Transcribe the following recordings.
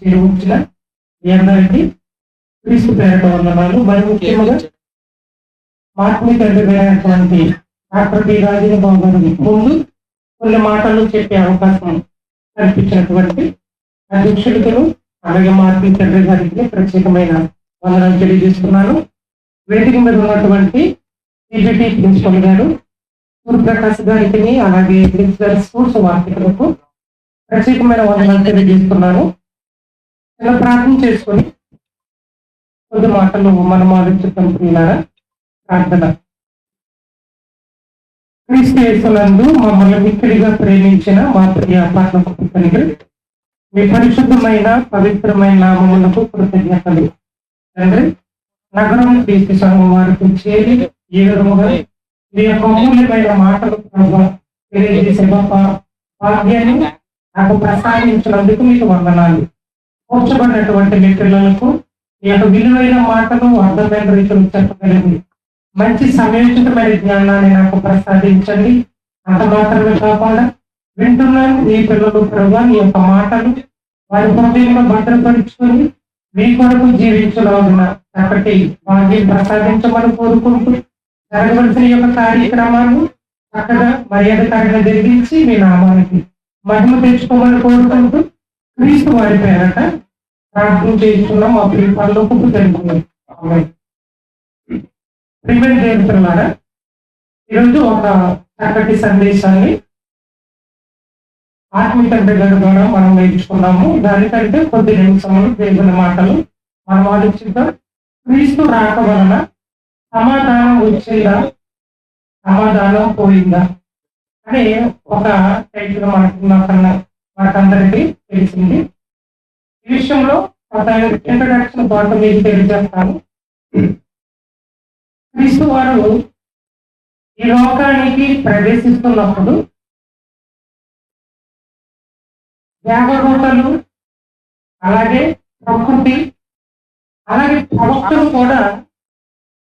చేరువచ్చిన మీ అందరికీ క్రీస్తు పేరట వందనాలు. మరి ముఖ్యంగా తండ్రి అయినటువంటి డాక్టర్ డి రాజేంద్ర బాబు గారికి ముందు కొన్ని మాటలు చెప్పే అవకాశం కల్పించినటువంటి అధ్యక్షులకు అలాగే మార్పుని తండ్రి గారికి ప్రత్యేకమైన వందనాలు తెలియజేస్తున్నాను. వేదిక మీద ఉన్నటువంటి సిబిటి ప్రిన్సిపల్ గారు సూర్యప్రకాశ్ గారికి అలాగే ప్రిన్సిపల్ స్కూల్స్ వార్తలకు ప్రత్యేకమైన వందనాలు తెలియజేస్తున్నాను. ఇలా ప్రార్థన చేసుకొని కొద్ది మాటలు మనం ఆలోచిస్తాం ప్రియులారా. ప్రార్థన. క్రీస్తునందు మమ్మల్ని మిక్కిలిగా ప్రేమించిన మా ప్రియ పాత్రకి మీ పరిశుద్ధమైన పవిత్రమైన నామములకు కృతజ్ఞతలు. తండ్రి నగరం క్రీస్తు సంఘం వారికి చేరి ఏ విధముగా మీ యొక్క అమూల్యమైన మాటలు తెలియజేసే గొప్ప భాగ్యాన్ని నాకు ప్రసాదించినందుకు మీకు వందనాలు. కూర్చోబడినటువంటి మీ పిల్లలకు ఈ యొక్క విలువైన మాటలు అర్థమైన రీతిలో చెప్పగలిగి మంచి సమయోచితమైన జ్ఞానాన్ని నాకు ప్రసాదించండి. అంత మాత్రమే కాకుండా వింటున్న మీ పిల్లలు ప్రభావ నీ యొక్క మాటలు వారి హృదయంలో భద్రపరుచుకొని మీ కొరకు జీవించడం కాబట్టి భాగ్యం ప్రసాదించమని కోరుకుంటూ జరగవలసిన యొక్క కార్యక్రమాన్ని చక్కగా మర్యాదకరంగా జరిగించి మీ నామానికి మహిమ తెచ్చుకోమని కోరుకుంటూ క్రీస్తు వారి పేరట ప్రార్థన చేస్తున్నాం మా ప్రియులలో కుప్పు జరుగుతుంది ప్రియమైన చేస్తున్నారా ఈరోజు ఒక చక్కటి సందేశాన్ని ఆత్మీయ దగ్గర ద్వారా మనం నేర్చుకున్నాము. దానికంటే కొద్ది నిమిషములు దేవుని మాటలు మనం ఆలోచిద్దాం. క్రీస్తు రాక వలన సమాధానం వచ్చేలా సమాధానం పోయిందా? అని ఒక టైటిల్ మనకు నాకన్నా మనకందరికీ తెలిసింది. ఈ విషయంలో ఒక ఇంట్రడక్షన్ పాట మీకు తెలియజేస్తాను. క్రీస్తు వారు ఈ లోకానికి ప్రవేశిస్తున్నప్పుడు దేవదూతలు అలాగే ప్రకృతి అలాగే ప్రవక్తలు కూడా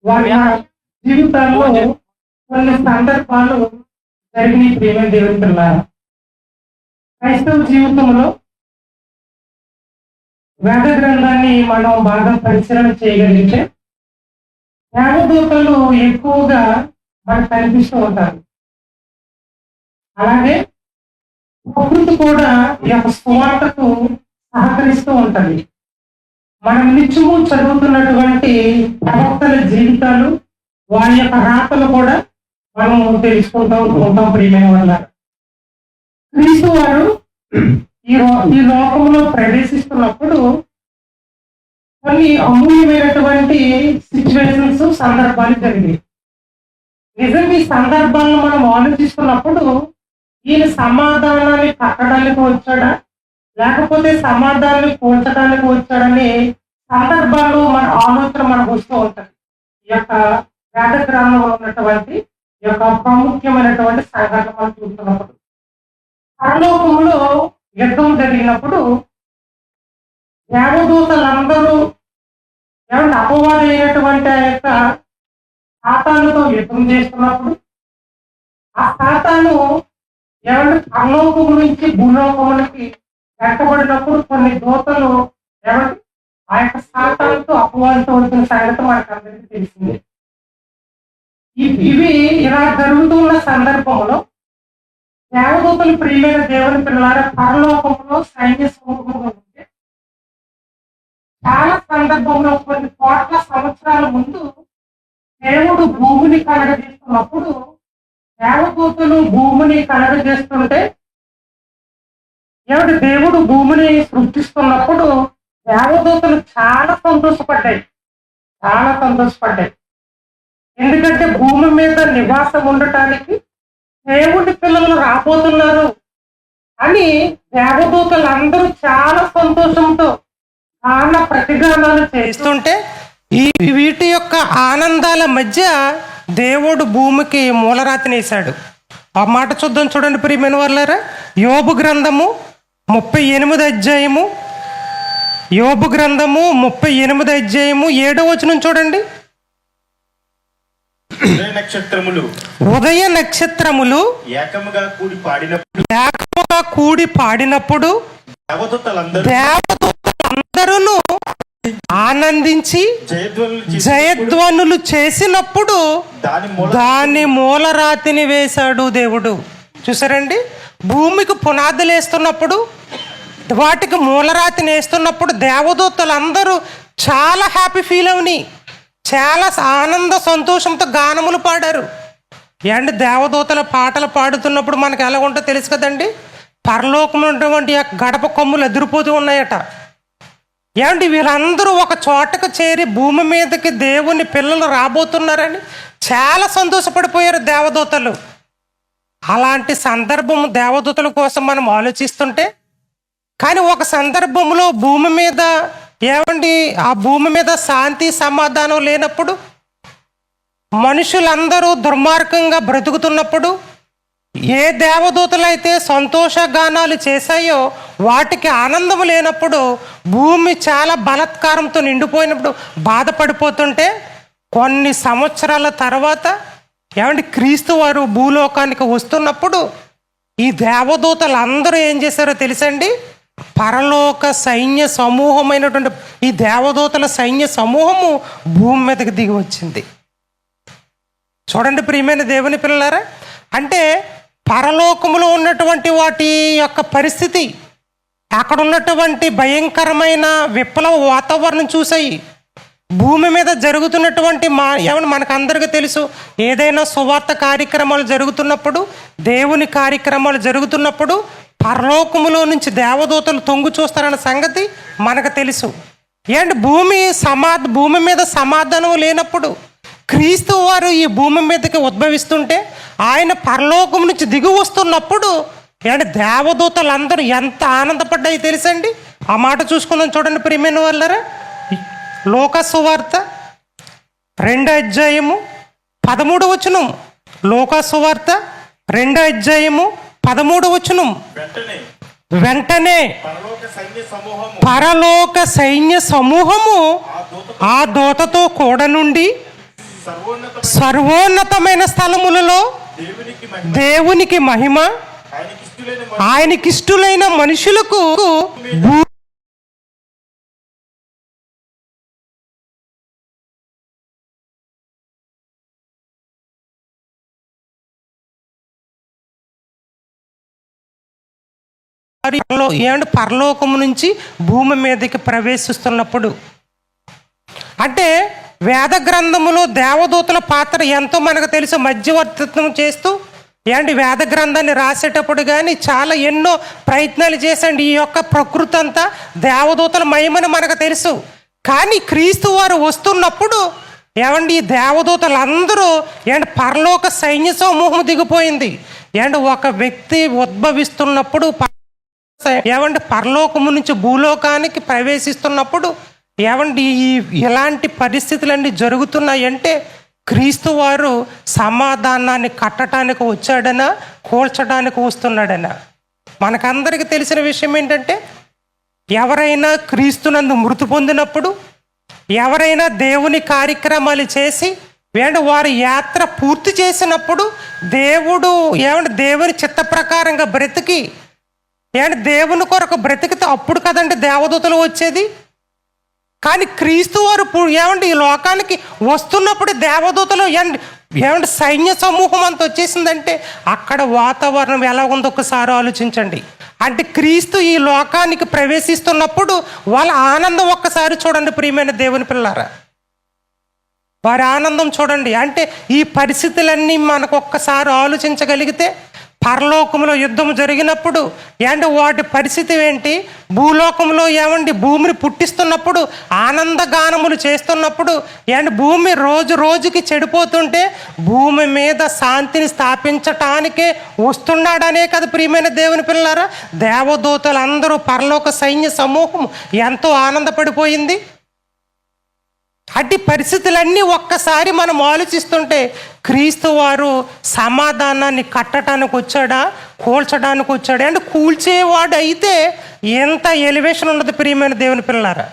వారి జీవితాల్లో కొన్ని సందర్భాలు జరిగిన ప్రేమ పిల్లారు క్రైస్తవ జీవితంలో వేద గ్రంథాన్ని మనం బాగా పరిశీలన చేయగలిగితే దేవదూతలు ఎక్కువగా మనకు కనిపిస్తూ ఉంటారు. అలాగే ప్రకృతి కూడా ఈ యొక్క స్వార్థకు సహకరిస్తూ ఉంటుంది. మనం నిత్యము చదువుతున్నటువంటి ప్రవక్తల జీవితాలు వారి యొక్క రాతలు కూడా మనం తెలుసుకుంటూ ఉంటాం ప్రియమైన వల్ల క్రీస్తు వారు ఈ రో ఈ లోకంలో ప్రవేశిస్తున్నప్పుడు కొన్ని అమూల్యమైనటువంటి సిచ్యువేషన్స్ సందర్భాలు జరిగాయి. నిజంగా ఈ సందర్భాలను మనం ఆలోచిస్తున్నప్పుడు ఈయన సమాధానాన్ని కట్టడానికి వచ్చాడా? లేకపోతే సమాధానాన్ని కూల్చడానికి వచ్చాడని సందర్భాలు మన ఆలోచన మనకు వస్తూ ఉంటుంది. ఈ యొక్క వేద గ్రామంలో ఉన్నటువంటి ఈ యొక్క ప్రాముఖ్యమైనటువంటి సంఘటన మనం చూస్తున్నప్పుడు. పరలోకంలో యుద్ధం జరిగినప్పుడు దేవదూతలందరూ ఏమంటే అపవాదమైనటువంటి ఆ యొక్క సాతానుతో యుద్ధం చేస్తున్నప్పుడు ఆ సాతాను ఏమంటే పరలోకము నుంచి భూలోకములకి వెంటబడినప్పుడు కొన్ని దూతలు ఏమంటే ఆ యొక్క సాతాలతో అపవాదంతో వచ్చిన సంగతి మనకు అందరికీ తెలిసింది. ఇ- ఇవి ఇలా జరుగుతున్న సందర్భంలో దేవదూతలు ప్రియమైన దేవుని పిల్లల పరలోకంలో సైన్య సమూహంలో ఉంటే చాలా సందర్భంలో కొన్ని కోట్ల సంవత్సరాల ముందు దేవుడు భూమిని కలగజేస్తున్నప్పుడు దేవదూతలు భూమిని కలగజేస్తుంటే ఏమిటి దేవుడు భూమిని సృష్టిస్తున్నప్పుడు దేవదూతలు చాలా సంతోషపడ్డాయి. చాలా సంతోషపడ్డాయి. ఎందుకంటే భూమి మీద నివాసం ఉండటానికి దేవుడి పిల్లలు రాబోతున్నారు? అని దేవదూతలు అందరూ చాలా సంతోషంతో చాలా ప్రతిగానాలు చేస్తుంటే ఈ వీటి యొక్క ఆనందాల మధ్య దేవుడు భూమికి మూలరాతినేశాడు ఆ మాట చూద్దాం చూడండి ప్రియమైన వాళ్ళారా యోబు గ్రంథము ముప్పై ఎనిమిది అధ్యాయము. యోబు గ్రంథము ముప్పై ఎనిమిది అధ్యాయము ఏడో వచనం చూడండి. ఉదయ నక్షత్రములు ఉదయ నక్షత్రములు ఏకముగా కూడి పాడినప్పుడు ఏకముగా కూడి పాడినప్పుడు దేవదూతలందరూ దేవదూతలందరూ ఆనందించి జయధ్వనులు చేసినప్పుడు దాని మూల దాని మూలరాతిని వేశాడు దేవుడు. చూసారండి? భూమికి పునాదులు వేస్తున్నప్పుడు వాటికి మూలరాతిని వేస్తున్నప్పుడు దేవదూతలందరూ చాలా హ్యాపీ ఫీల్ అవని. చాలా ఆనంద సంతోషంతో గానములు పాడారు. ఏంటి దేవదూతల పాటలు పాడుతున్నప్పుడు మనకు ఎలా ఉంటుందో తెలుసు కదండి? పరలోకం ఉన్నటువంటి గడప కొమ్ములు ఎదిరిపోతూ ఉన్నాయట. ఏమండి వీళ్ళందరూ ఒక చోటకు చేరి భూమి మీదకి దేవుని పిల్లలు రాబోతున్నారని చాలా సంతోషపడిపోయారు దేవదూతలు. అలాంటి సందర్భం దేవదూతల కోసం మనం ఆలోచిస్తుంటే కానీ ఒక సందర్భంలో భూమి మీద ఏమండి? ఆ భూమి మీద శాంతి సమాధానం లేనప్పుడు మనుషులందరూ దుర్మార్గంగా బ్రతుకుతున్నప్పుడు ఏ దేవదూతలైతే సంతోష గానాలు చేశాయో వాటికి ఆనందం లేనప్పుడు భూమి చాలా బలత్కారంతో నిండిపోయినప్పుడు బాధపడిపోతుంటే కొన్ని సంవత్సరాల తర్వాత ఏమంటే క్రీస్తు వారు భూలోకానికి వస్తున్నప్పుడు ఈ దేవదూతలు అందరూ ఏం చేశారో తెలుసండి? పరలోక సైన్య సమూహమైనటువంటి ఈ దేవదూతల సైన్య సమూహము భూమి మీదకి దిగి వచ్చింది. చూడండి ప్రియమైన దేవుని పిల్లలారా అంటే పరలోకములో ఉన్నటువంటి వాటి యొక్క పరిస్థితి అక్కడ ఉన్నటువంటి భయంకరమైన విప్లవ వాతావరణం చూసాయి. భూమి మీద జరుగుతున్నటువంటి మా ఏమన్నా మనకు అందరికీ తెలుసు ఏదైనా సువార్త కార్యక్రమాలు జరుగుతున్నప్పుడు దేవుని కార్యక్రమాలు జరుగుతున్నప్పుడు పరలోకములో నుంచి దేవదూతలు తొంగు చూస్తారన్న సంగతి మనకు తెలుసు. ఏంటి భూమి సమా భూమి మీద సమాధానం లేనప్పుడు క్రీస్తు వారు ఈ భూమి మీదకి ఉద్భవిస్తుంటే ఆయన పరలోకం నుంచి దిగి వస్తున్నప్పుడు ఏంటి దేవదూతలందరూ ఎంత ఆనందపడ్డాయి తెలుసండి? ఆ మాట చూసుకుందాం చూడండి ప్రియమైన వాళ్ళరా. లోకసువార్త రెండో అధ్యాయము పదమూడు వచనం లోకసువార్త రెండో అధ్యాయము పదమూడు వచనం. వెంటనే. పరలోక సైన్య సమూహము. ఆ దూత ఆ దోతతో కూడా నుండి సర్వోన్నత సర్వోన్నతమైన స్థలములలో దేవునికి మహిమ. ఆయనకిష్టులైన మనుషులకు భూ- మరి ఏమంటే పరలోకము నుంచి భూమి మీదకి ప్రవేశిస్తున్నప్పుడు అంటే వేద గ్రంథములో దేవదూతల పాత్ర ఎంతో మనకు తెలుసు మధ్యవర్తిత్వం చేస్తూ ఏంటి వేద గ్రంథాన్ని రాసేటప్పుడు కానీ చాలా ఎన్నో ప్రయత్నాలు చేసండి ఈ యొక్క ప్రకృతి అంతా దేవదూతల మహిమని మనకు తెలుసు. కానీ క్రీస్తు వారు వస్తున్నప్పుడు ఏమండి ఈ దేవదూతలందరూ ఏంటి పరలోక సైన్య సమూహం దిగిపోయింది. ఏంటి ఒక వ్యక్తి ఉద్భవిస్తున్నప్పుడు ఏమంటే పరలోకము నుంచి భూలోకానికి ప్రవేశిస్తున్నప్పుడు ఏమంటే ఈ ఇలాంటి పరిస్థితులన్నీ జరుగుతున్నాయంటే క్రీస్తు వారు సమాధానాన్ని కట్టడానికి వచ్చాడనా కూల్చడానికి వస్తున్నాడనా? మనకందరికీ తెలిసిన విషయం ఏంటంటే ఎవరైనా క్రీస్తునందు మృతి పొందినప్పుడు ఎవరైనా దేవుని కార్యక్రమాలు చేసి ఏమంటే వారి యాత్ర పూర్తి చేసినప్పుడు దేవుడు ఏమంటే దేవుని చిత్త ప్రకారంగా బ్రతికి ఏమంటే దేవుని కొరకు బ్రతికితే అప్పుడు కదండి దేవదూతలు వచ్చేది? కానీ క్రీస్తు వారు ఏమంటే ఈ లోకానికి వస్తున్నప్పుడు దేవదూతలు ఏమండి ఏమంటే సైన్య సమూహం అంత వచ్చేసిందంటే అక్కడ వాతావరణం ఎలా ఉందో ఒకసారి ఆలోచించండి. అంటే క్రీస్తు ఈ లోకానికి ప్రవేశిస్తున్నప్పుడు వాళ్ళ ఆనందం ఒక్కసారి చూడండి ప్రియమైన దేవుని పిల్లారా. వారి ఆనందం చూడండి. అంటే ఈ పరిస్థితులన్నీ మనకు ఒక్కసారి ఆలోచించగలిగితే పరలోకంలో యుద్ధం జరిగినప్పుడు అండ్ వాటి పరిస్థితి ఏంటి? భూలోకంలో ఏమండి? భూమిని పుట్టిస్తున్నప్పుడు ఆనందగానములు చేస్తున్నప్పుడు అండ్ భూమి రోజు రోజుకి చెడిపోతుంటే భూమి మీద శాంతిని స్థాపించటానికే వస్తున్నాడనే కదా ప్రియమైన దేవుని పిల్లారా దేవదూతలు అందరూ పరలోక సైన్య సమూహం ఎంతో ఆనందపడిపోయింది. అట్టి పరిస్థితులన్నీ ఒక్కసారి మనం ఆలోచిస్తుంటే క్రీస్తు వారు సమాధానాన్ని కట్టడానికి వచ్చాడా కూల్చడానికి వచ్చాడా అంటే కూల్చేవాడు అయితే ఎంత ఎలివేషన్ ఉండదు ప్రియమైన దేవుని పిల్లారా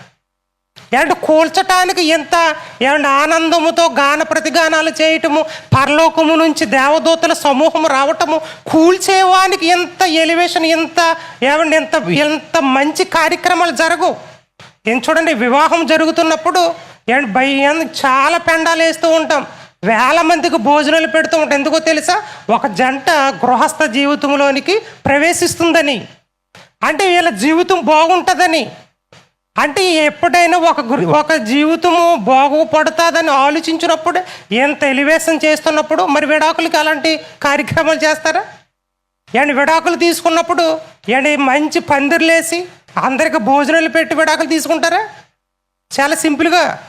ఏమంటే కూల్చటానికి ఎంత ఏమంటే ఆనందముతో గాన ప్రతిగానాలు చేయటము పరలోకము నుంచి దేవదూతల సమూహం రావటము కూల్చేవానికి ఎంత ఎలివేషన్ ఎంత ఏమంటే ఎంత ఎంత మంచి కార్యక్రమాలు జరగవు. ఏం చూడండి వివాహం జరుగుతున్నప్పుడు ఏంటి భయం చాలా పెండాలు వేస్తూ ఉంటాం. వేల మందికి భోజనాలు పెడుతూ ఉంటాం. ఎందుకో తెలుసా? ఒక జంట గృహస్థ జీవితంలోనికి ప్రవేశిస్తుందని. అంటే వీళ్ళ జీవితం బాగుంటుందని. అంటే ఎప్పుడైనా ఒక ఒక జీవితము బాగుపడుతుందని ఆలోచించినప్పుడు ఏం తెలివేశం చేస్తున్నప్పుడు మరి విడాకులకి అలాంటి కార్యక్రమాలు చేస్తారా? ఏంటి విడాకులు తీసుకున్నప్పుడు ఏంటి మంచి పందిర్లేసి అందరికి భోజనాలు పెట్టి విడాకులు తీసుకుంటారా? చాలా సింపుల్గా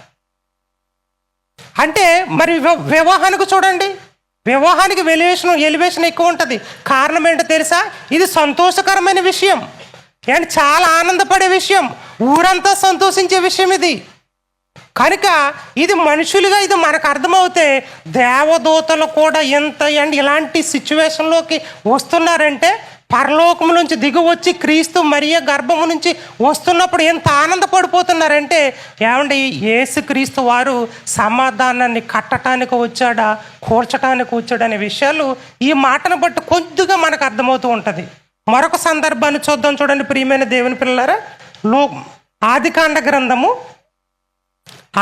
అంటే మరి వివాహానికి చూడండి. వివాహానికి వెలివేషన్ ఎలివేషన్ ఎక్కువ ఉంటుంది. కారణం ఏంటో తెలుసా? ఇది సంతోషకరమైన విషయం. అండ్ చాలా ఆనందపడే విషయం. ఊరంతా సంతోషించే విషయం ఇది. కనుక ఇది మనుషులుగా ఇది మనకు అర్థమవుతే దేవదూతలు కూడా ఎంత అండ్ ఇలాంటి సిచ్యువేషన్లోకి వస్తున్నారంటే పరలోకం నుంచి దిగువచ్చి క్రీస్తు మరియ గర్భము నుంచి వస్తున్నప్పుడు ఎంత ఆనందపడిపోతున్నారంటే ఏమండి యేసు క్రీస్తు వారు సమాధానాన్ని కట్టడానికి వచ్చాడా కూర్చడానికి వచ్చాడా అనే విషయాలు ఈ మాటను బట్టి కొద్దిగా మనకు అర్థమవుతూ ఉంటుంది. మరొక సందర్భాన్ని చూద్దాం చూడండి ప్రియమైన దేవుని పిల్లలారా. లో ఆదికాండ గ్రంథము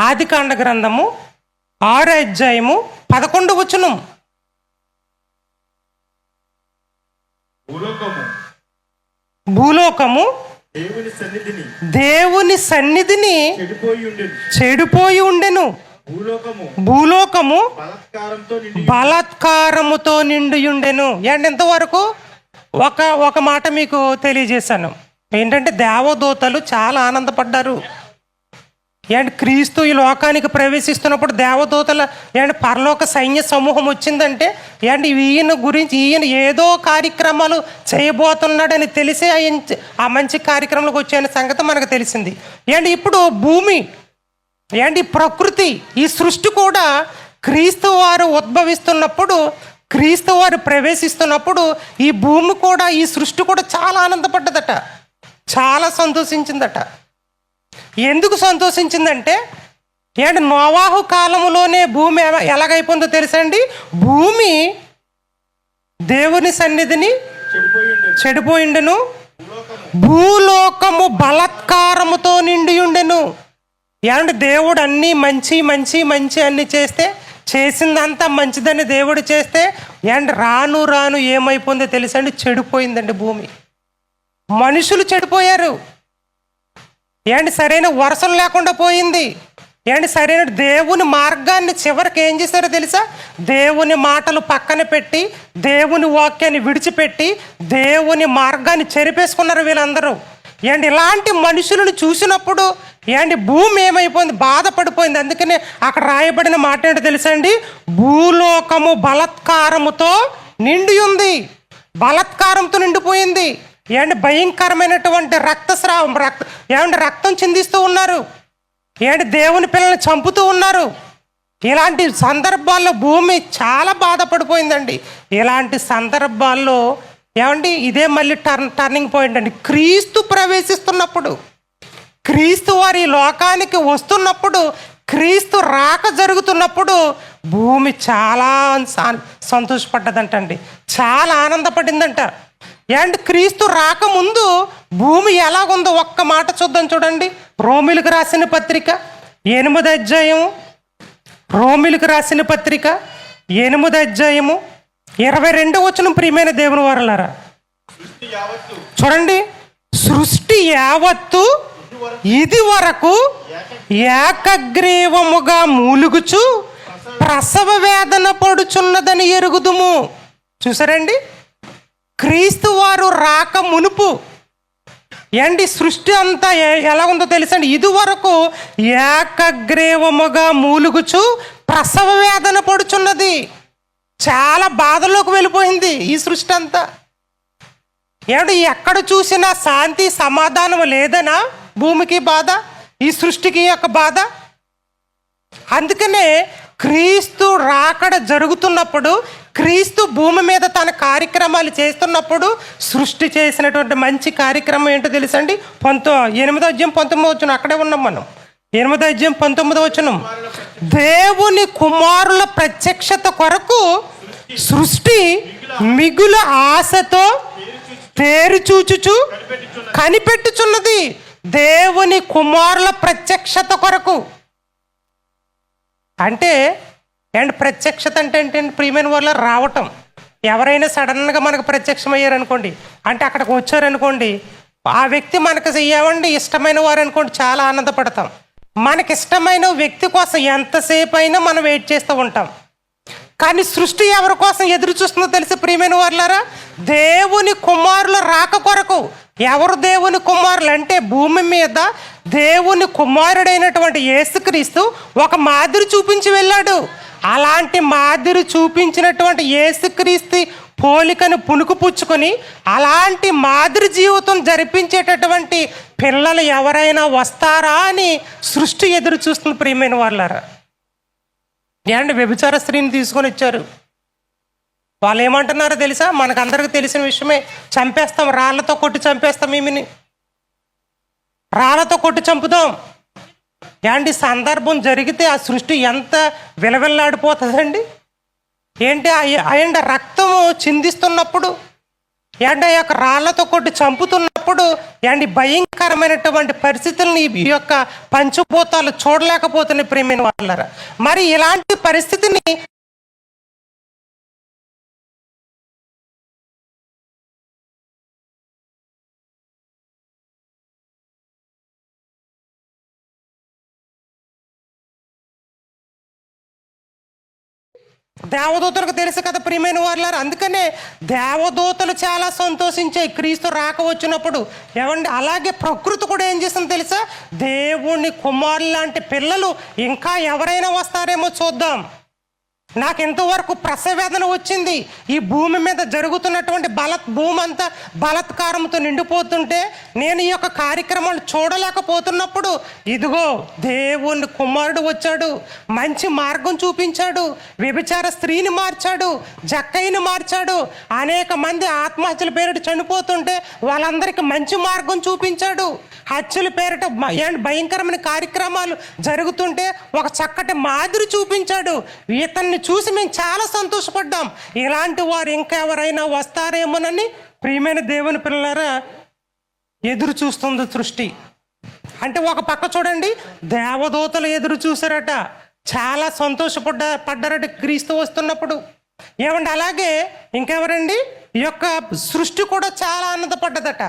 ఆదికాండ గ్రంథము ఆరు అధ్యాయము పదకొండు వచనం భూలోకము. భూలోకము దేవుని సన్నిధిని దేవుని సన్నిధిని చెడిపోయి ఉండేది చెడిపోయి ఉండెను. భూలోకము భూలోకము బలాత్కారముతో నిండి ఉండెను. ఏంటి ఇంతవరకు? ఒక ఒక మాట మీకు తెలియజేశాను. ఏంటంటే దేవదూతలు చాలా ఆనందపడ్డారు. ఏంటి క్రీస్తు ఈ లోకానికి ప్రవేశిస్తున్నప్పుడు దేవదూతల ఏంటి పరలోక సైన్య సమూహం వచ్చిందంటే ఏంటి ఈయన గురించి ఈయన ఏదో కార్యక్రమాలు చేయబోతున్నాడని తెలిసే ఆయన ఆ మంచి కార్యక్రమాలకు వచ్చే సంగతి మనకు తెలిసింది. ఏంటి ఇప్పుడు భూమి ఏంటి ప్రకృతి ఈ సృష్టి కూడా క్రీస్తు వారు ఉద్భవిస్తున్నప్పుడు క్రీస్తు వారు ప్రవేశిస్తున్నప్పుడు ఈ భూమి కూడా ఈ సృష్టి కూడా చాలా ఆనందపడ్డదట చాలా సంతోషించిందట. ఎందుకు సంతోషించిందంటే ఏంటి నోవాహు కాలములోనే భూమి ఎలాగైపోయిందో తెలుసండి? భూమి దేవుని సన్నిధిని చెడిపోయిండును. భూలోకము భూలోకము బలత్కారముతో నిండి ఉండెను ఏమంటే దేవుడు అన్నీ మంచి మంచి మంచి అన్ని చేస్తే చేసిందంతా మంచిదని దేవుడు చేస్తే ఏంటి రాను రాను ఏమైపోయిందో తెలుసండి? చెడిపోయిందండి భూమి. మనుషులు చెడిపోయారు. ఏంటి సరైన వరుసలు లేకుండా పోయింది? ఏంటి సరైన దేవుని మార్గాన్ని చివరికి ఏం చేశారో తెలుసా? దేవుని మాటలు పక్కన పెట్టి దేవుని వాక్యాన్ని విడిచిపెట్టి దేవుని మార్గాన్ని చెరిపేసుకున్నారు వీళ్ళందరూ. ఏంటి ఇలాంటి మనుషులను చూసినప్పుడు ఏంటి భూమి ఏమైపోయింది? బాధపడిపోయింది. అందుకనే అక్కడ రాయబడిన మాట ఏంటో తెలుసా అండి? భూలోకము బలత్కారముతో నిండి ఉంది. బలత్కారంతో నిండిపోయింది. ఏంటి భయంకరమైనటువంటి రక్తస్రావం రక్త ఏమంటే రక్తం చిందిస్తూ ఉన్నారు? ఏంటి దేవుని పిల్లల్ని చంపుతూ ఉన్నారు? ఇలాంటి సందర్భాల్లో భూమి చాలా బాధపడిపోయిందండి. ఇలాంటి సందర్భాల్లో ఏమండి ఇదే మళ్ళీ టర్న్ టర్నింగ్ పాయింట్ అండి. క్రీస్తు ప్రవేశిస్తున్నప్పుడు క్రీస్తు వారి లోకానికి వస్తున్నప్పుడు క్రీస్తు రాక జరుగుతున్నప్పుడు భూమి చాలా సంతోషపడ్డదంటండి. చాలా ఆనందపడిందంట. అండ్ క్రీస్తు రాకముందు భూమి ఎలాగుందో ఒక్క మాట చూద్దాం చూడండి. రోమిలకు రాసిన పత్రిక ఎనిమిది అధ్యాయము. రోమిలకు రాసిన పత్రిక ఎనిమిది అధ్యాయము. ఇరవై రెండు వచ్చిన ప్రియమైన దేవుని వారలారా. చూడండి. సృష్టి యావత్తు ఇది వరకు ఏకగ్రీవముగా మూలుగుచు ప్రసవ వేదన పడుచున్నదని ఎరుగుదుము. చూసారండి? క్రీస్తు వారు రాక మునుపు ఏంటి సృష్టి అంతా ఎలా ఉందో తెలుసండి? ఇదివరకు ఏకగ్రీవముగా మూలుగుచు ప్రసవ వేదన పడుచున్నది. చాలా బాధలోకి వెళ్ళిపోయింది ఈ సృష్టి అంతా. ఏమిటి ఎక్కడ చూసినా శాంతి సమాధానం లేదనా? భూమికి బాధ ఈ సృష్టికి యొక్క బాధ? అందుకనే క్రీస్తు రాకడ జరుగుతున్నప్పుడు క్రీస్తు భూమి మీద తన కార్యక్రమాలు చేస్తున్నప్పుడు సృష్టి చేసినటువంటి మంచి కార్యక్రమం ఏంటో తెలుసండి? పంతో ఎనిమిదో అధ్యాయం పంతొమ్మిదో వచ్చిన అక్కడే ఉన్నాం మనం. ఎనిమిదో అధ్యాయం పంతొమ్మిదో వచ్చిన దేవుని కుమారుల ప్రత్యక్షత కొరకు సృష్టి మిగుల ఆశతో తేరుచూచుచు కనిపెట్టుచున్నది. దేవుని కుమారుల ప్రత్యక్షత కొరకు. అంటే అండ్ ప్రత్యక్షత అంటే ఏంటంటే ప్రియమైన వాళ్ళ రావటం. ఎవరైనా సడన్గా మనకు ప్రత్యక్షమయ్యారనుకోండి అంటే అక్కడికి వచ్చారనుకోండి ఆ వ్యక్తి మనకు ఏమండి? ఇష్టమైన వారు అనుకోండి చాలా ఆనందపడతాం. మనకి ఇష్టమైన వ్యక్తి కోసం ఎంతసేపు అయినా మనం వెయిట్ చేస్తూ ఉంటాం. కానీ సృష్టి ఎవరి కోసం ఎదురు చూస్తుందో తెలిసి ప్రియమైన వారులారా? దేవుని కుమారుల రాక కొరకు. ఎవరు దేవుని కుమారులు? అంటే భూమి మీద దేవుని కుమారుడైనటువంటి యేసుక్రీస్తు ఒక మాదిరి చూపించి వెళ్ళాడు. అలాంటి మాదిరి చూపించినటువంటి యేసుక్రీస్తు పోలికను పుణుకుపుచ్చుకొని అలాంటి మాదిరి జీవితం జరిపించేటటువంటి పిల్లలు ఎవరైనా వస్తారా అని సృష్టి ఎదురు చూస్తుంది ప్రియమైన వాళ్ళారా ఏమండి వ్యభిచార స్త్రీని తీసుకొని వచ్చారు? వాళ్ళు ఏమంటున్నారో తెలుసా? మనకు తెలిసిన విషయమే. చంపేస్తాం రాళ్ళతో కొట్టి చంపేస్తాం ఈమెని రాళ్ళతో కొట్టి చంపుదాం ఏంటి సందర్భం జరిగితే ఆ సృష్టి ఎంత విలవిల్లాడిపోతుందండి? ఏంటి ఆయన రక్తము చిందిస్తున్నప్పుడు ఏంటి ఆ యొక్క రాళ్ళతో కొట్టి చంపుతున్నప్పుడు ఏంటి భయంకరమైనటువంటి పరిస్థితుల్ని ఈ యొక్క పంచుభూతాలు చూడలేకపోతున్నాయి ప్రేమైన వాళ్ళరా? మరి ఇలాంటి పరిస్థితిని దేవదూతలకు తెలుసు కదా ప్రియమైన వారులారు అందుకనే దేవదూతలు చాలా సంతోషించాయి. క్రీస్తు రాక వచ్చినప్పుడు ఏమండి అలాగే ప్రకృతి కూడా ఏం చేస్తుంది తెలుసా? దేవుని కుమారులు లాంటి పిల్లలు ఇంకా ఎవరైనా వస్తారేమో చూద్దాం. నాకు ఇంతవరకు ప్రసవేదన వచ్చింది ఈ భూమి మీద జరుగుతున్నటువంటి బలత్ భూమి అంతా బలత్కారంతో నిండిపోతుంటే నేను ఈ యొక్క కార్యక్రమాలు చూడలేకపోతున్నప్పుడు ఇదిగో దేవుని కుమారుడు వచ్చాడు మంచి మార్గం చూపించాడు వ్యభిచార స్త్రీని మార్చాడు జక్కయ్యని మార్చాడు అనేక మంది ఆత్మహత్యల పేరిట చనిపోతుంటే వాళ్ళందరికీ మంచి మార్గం చూపించాడు. హత్యల పేరిట భయంకరమైన కార్యక్రమాలు జరుగుతుంటే ఒక చక్కటి మాదిరి చూపించాడు. ఇతన్ని చూసి మేము చాలా సంతోషపడ్డాం. ఇలాంటి వారు ఇంకా ఎవరైనా వస్తారేమోనని ప్రియమైన దేవుని పిల్లలారా ఎదురు చూస్తుంది సృష్టి. అంటే ఒక పక్క చూడండి దేవదూతలు ఎదురు చూసారట చాలా సంతోషపడ్డ పడ్డారట క్రీస్తు వస్తున్నప్పుడు. ఏమండి అలాగే ఇంకెవరండి? ఈ యొక్క సృష్టి కూడా చాలా ఆనందపడ్డదట.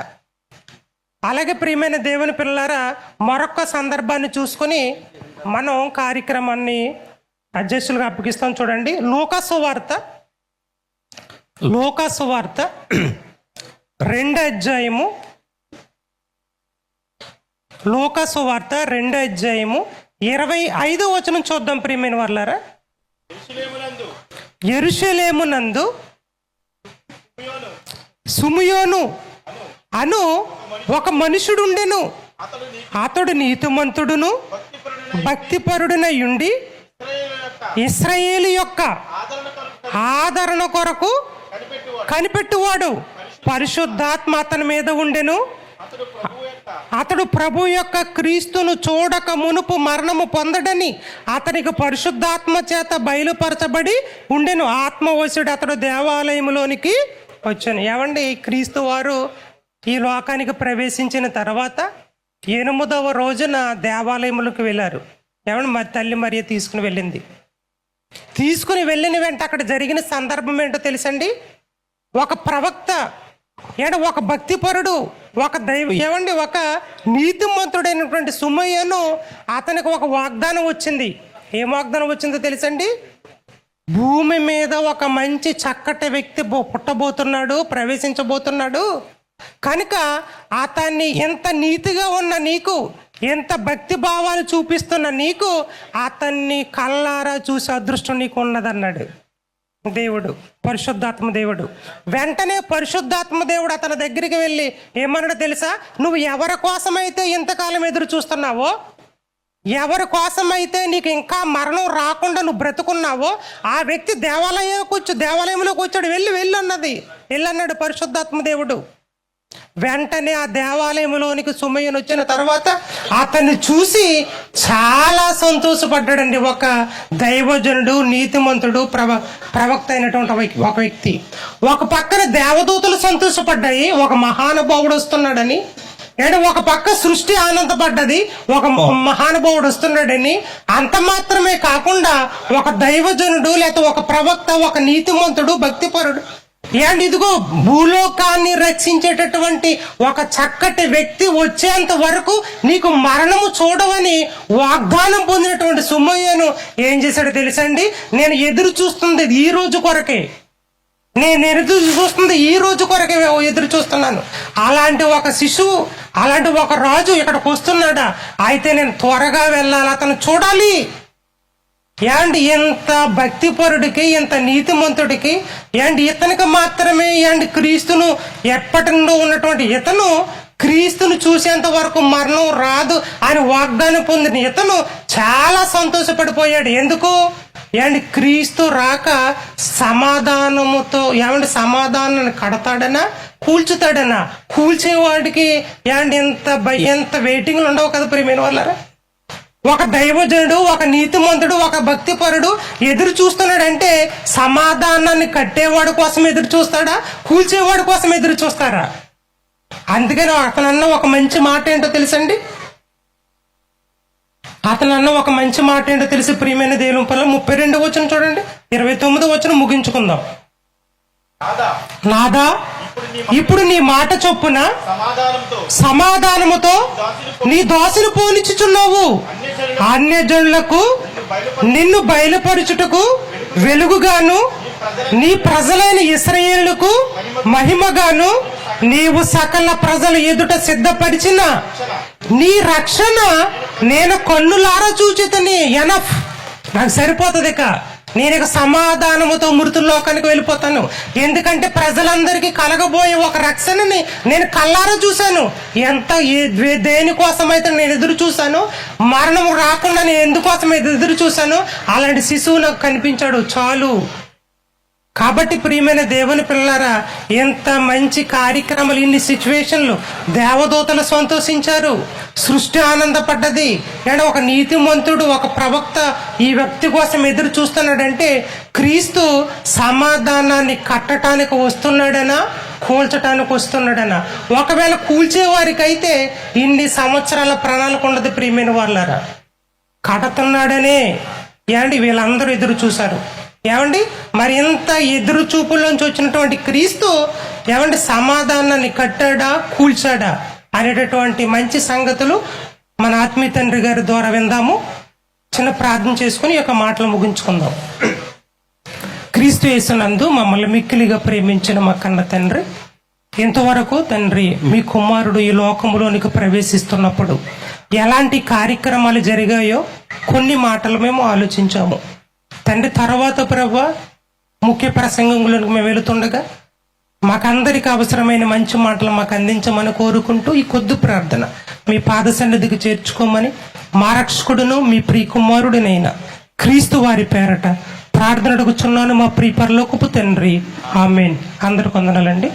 అలాగే ప్రియమైన దేవుని పిల్లలారా మరొక సందర్భాన్ని చూసుకొని మనం కార్యక్రమాన్ని అధ్యక్షులుగా అప్పగిస్తాం చూడండి. లోకాసు వార్త లోకాసు వార్త రెండు అధ్యాయము లోకాసు వార్త రెండు అధ్యాయము ఇరవై ఐదో వచనం చూద్దాం ప్రియమైన వాళ్ళారా ఎరుషలేమునందు సుమయోను అను ఒక మనుషుడుండెను. అతడు నీ అతడు నీతిమంతుడును భక్తిపరుడైన ఇస్రాయేలు యొక్క ఆదరణ కొరకు కనిపెట్టువాడు. పరిశుద్ధాత్మ అతని మీద ఉండెను. అతడు ప్రభు యొక్క క్రీస్తును చూడక మునుపు మరణము పొందడని అతనికి పరిశుద్ధాత్మ చేత బయలుపరచబడి ఉండెను. ఆత్మవశుడు అతడు దేవాలయములోనికి వచ్చాను. ఏమండి క్రీస్తు వారు ఈ లోకానికి ప్రవేశించిన తర్వాత ఎనిమిదవ రోజున దేవాలయములకు వెళ్ళారు. ఏమండి మరి తల్లి మరియ తీసుకుని వెళ్ళింది. తీసుకుని వెళ్ళిన వెంట అక్కడ జరిగిన సందర్భం ఏంటో తెలుసండి? ఒక ప్రవక్త ఏమంటే ఒక భక్తిపరుడు ఒక దైవ ఏమండి? ఒక నీతిమంతుడైనటువంటి సుమయ్యను అతనికి ఒక వాగ్దానం వచ్చింది. ఏం వాగ్దానం వచ్చిందో తెలుసండి? భూమి మీద ఒక మంచి చక్కటి వ్యక్తి పుట్టబోతున్నాడు ప్రవేశించబోతున్నాడు. కనుక అతన్ని ఎంత నీతిగా ఉన్న నీకు ఎంత భక్తి భావాలు చూపిస్తున్న నీకు అతన్ని కళ్ళారా చూసే అదృష్టం నీకు ఉన్నదన్నాడు దేవుడు పరిశుద్ధాత్మ దేవుడు. వెంటనే పరిశుద్ధాత్మ దేవుడు అతని దగ్గరికి వెళ్ళి ఏమన్నాడు తెలుసా? నువ్వు ఎవరి కోసమైతే ఇంతకాలం ఎదురు చూస్తున్నావో ఎవరి కోసమైతే నీకు ఇంకా మరణం రాకుండా నువ్వు బ్రతుకున్నావో ఆ వ్యక్తి దేవాలయం కూర్చో దేవాలయంలోకి వచ్చాడు వెళ్ళి వెళ్ళి అన్నది. వెళ్ళన్నాడు పరిశుద్ధాత్మ దేవుడు. వెంటనే ఆ దేవాలయంలోనికి సుమయ్యను వచ్చిన తర్వాత అతన్ని చూసి చాలా సంతోషపడ్డాడండి. ఒక దైవజనుడు నీతిమంతుడు ప్రవ ప్రవక్త అయినటువంటి ఒక వ్యక్- ఒక వ్యక్తి. ఒక పక్కన దేవదూతలు సంతోషపడ్డాయి. ఒక మహానుభావుడు వస్తున్నాడని. అంటే ఒక పక్క సృష్టి ఆనందపడ్డది. ఒక మహానుభావుడు వస్తున్నాడని. అంత మాత్రమే కాకుండా ఒక దైవజనుడు లేకపోతే ఒక ప్రవక్త ఒక నీతిమంతుడు భక్తిపరుడు అండ్ ఇదిగో భూలోకాన్ని రక్షించేటటువంటి ఒక చక్కటి వ్యక్తి వచ్చేంత వరకు నీకు మరణము చూడవని వాగ్దానం పొందినటువంటి సుమయ్యను ఏం చేశాడో తెలుసండి నేను ఎదురు చూస్తుంది ఈ రోజు కొరకే. నేను ఎదురు చూస్తుంది ఈ రోజు కొరకే ఎదురు చూస్తున్నాను. అలాంటి ఒక శిశువు అలాంటి ఒక రాజు ఇక్కడికి వస్తున్నాడా? అయితే నేను త్వరగా వెళ్ళాలి అతను చూడాలి. అండ్ ఇంత భక్తిపరుడికి ఇంత నీతిమంతుడికి అండ్ ఇతనికి మాత్రమే అండ్ క్రీస్తును ఎప్పటి నుండో ఉన్నటువంటి ఇతను క్రీస్తును చూసేంత వరకు మరణం రాదు అని వాగ్దానం పొందిన ఇతను చాలా సంతోషపడిపోయాడు. ఎందుకు? అండ్ క్రీస్తు రాక సమాధానముతో ఏమంటే సమాధానాన్ని కడతాడనా? కూల్చుతాడనా? కూల్చేవాడికి అండ్ ఎంత భయ ఎంత వెయిటింగ్లు ఉండవు కదా ప్రియమైన వాళ్ళారా? ఒక దైవజనుడు ఒక నీతిమంతుడు ఒక భక్తిపరుడు ఎదురు చూస్తున్నాడంటే సమాధానాన్ని కట్టేవాడి కోసం ఎదురు చూస్తాడా? కూల్చేవాడి కోసం ఎదురు చూస్తారా? అందుకని అతను అన్న ఒక మంచి మాట ఏంటో తెలుసండి? అతను అన్న ఒక మంచి మాట ఏంటో తెలిసి ప్రియమైన దేవుని పనులు ముప్పై రెండు వచ్చిన చూడండి ఇరవై తొమ్మిది వచ్చిన ముగించుకుందాం. కాదా నాదా? ఇప్పుడు నీ మాట చొప్పున సమాధానముతో నీ దోశను పోనిచ్చుచున్నావు. అన్యజనులకు నిన్ను బయలుపరచుటకు వెలుగుగాను నీ ప్రజలైన ఇస్రాయేలుకు మహిమగాను నీవు సకల ప్రజల ఎదుట సిద్ధపరిచిన నీ రక్షణ నేను కన్నులారా చూచితని. ఎనఫ్ నాకు సరిపోతుంది ఇక నేను ఇక సమాధానముతో మృతుల్లోకానికి వెళ్ళిపోతాను. ఎందుకంటే ప్రజలందరికీ కలగబోయే ఒక రక్షణని నేను కల్లారా చూశాను. ఎంత దేనికోసమైతే దేనికోసం అయితే నేను ఎదురు చూశాను మరణం రాకుండా నేను ఎందుకోసం ఎదురు చూశాను అలాంటి శిశువు నాకు కనిపించాడు. చాలు. కాబట్టి ప్రియమైన దేవుని పిల్లారా ఎంత మంచి కార్యక్రమాలు ఇన్ని సిచ్యువేషన్లు దేవదూతలు సంతోషించారు. సృష్టి ఆనందపడ్డది. అంటే ఒక నీతిమంతుడు ఒక ప్రవక్త ఈ వ్యక్తి కోసం ఎదురు చూస్తున్నాడంటే క్రీస్తు సమాధానాన్ని కట్టడానికి వస్తున్నాడనా కూల్చడానికి వస్తున్నాడనా? ఒకవేళ కూల్చే వారికైతే ఇన్ని సంవత్సరాల ప్రణాళిక ఉండదు ప్రియమైన వాళ్ళారా కడుతున్నాడనే ఏమండి వీళ్ళందరూ ఎదురు చూశారు. ఏమండి? మరి ఇంత ఎదురు చూపుల్లోంచి వచ్చినటువంటి క్రీస్తు ఏమండి సమాధానాన్ని కట్టాడా కూల్చాడా అనేటటువంటి మంచి సంగతులు మన ఆత్మీయ తండ్రి గారి ద్వారా విందాము. చిన్న ప్రార్థన చేసుకుని ఈ యొక్క మాటలు ముగించుకుందాం. క్రీస్తు యేసునందు మమ్మల్ని మిక్కిలిగా ప్రేమించిన మా కన్న తండ్రి ఇంతవరకు తండ్రి మీ కుమారుడు ఈ లోకంలోనికి ప్రవేశిస్తున్నప్పుడు ఎలాంటి కార్యక్రమాలు జరిగాయో కొన్ని మాటలు మేము ఆలోచించాము. తండ్రి తర్వాత ప్రభు ముఖ్య ప్రసంగంలోనికి మేము వెళుతుండగా మాకందరికి అవసరమైన మంచి మాటలు మాకు అందించమని కోరుకుంటూ ఈ కొద్ది ప్రార్థన. మీ పాద సన్నిధికి చేర్చుకోమని మా రక్షకుడును మీ ప్రియ కుమారుడినైన క్రీస్తు వారి పేరట ప్రార్థన అడుగుచున్నాను మా ప్రియ పరలోకపు తండ్రి. ఆమెన్. అందరు కొందనాలండి